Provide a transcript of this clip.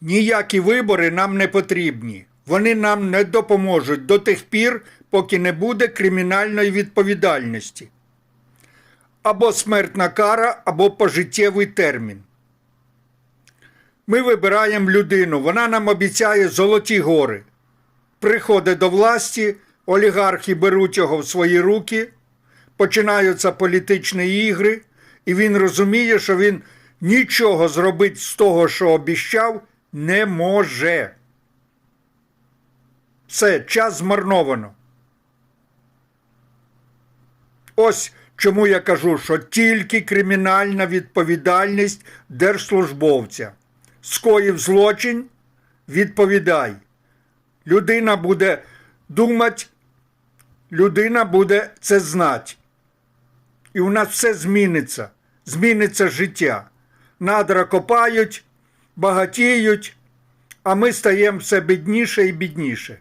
Ніякі вибори нам не потрібні. Вони нам не допоможуть до тих пір, поки не буде кримінальної відповідальності. Або смертна кара, або пожиттєвий термін. Ми вибираємо людину, вона нам обіцяє золоті гори. Приходить до власті, олігархи беруть його в свої руки, починаються політичні ігри, і він розуміє, що він нічого зробити з того, що обіщав, не може. Все, час змарновано. Ось чому я кажу, що тільки кримінальна відповідальність держслужбовця. Скоїв злочин, відповідай. Людина буде думати, людина буде це знати. І у нас все зміниться. Зміниться життя. Надра копають, багатіють, а ми стаємо все бідніше і бідніше.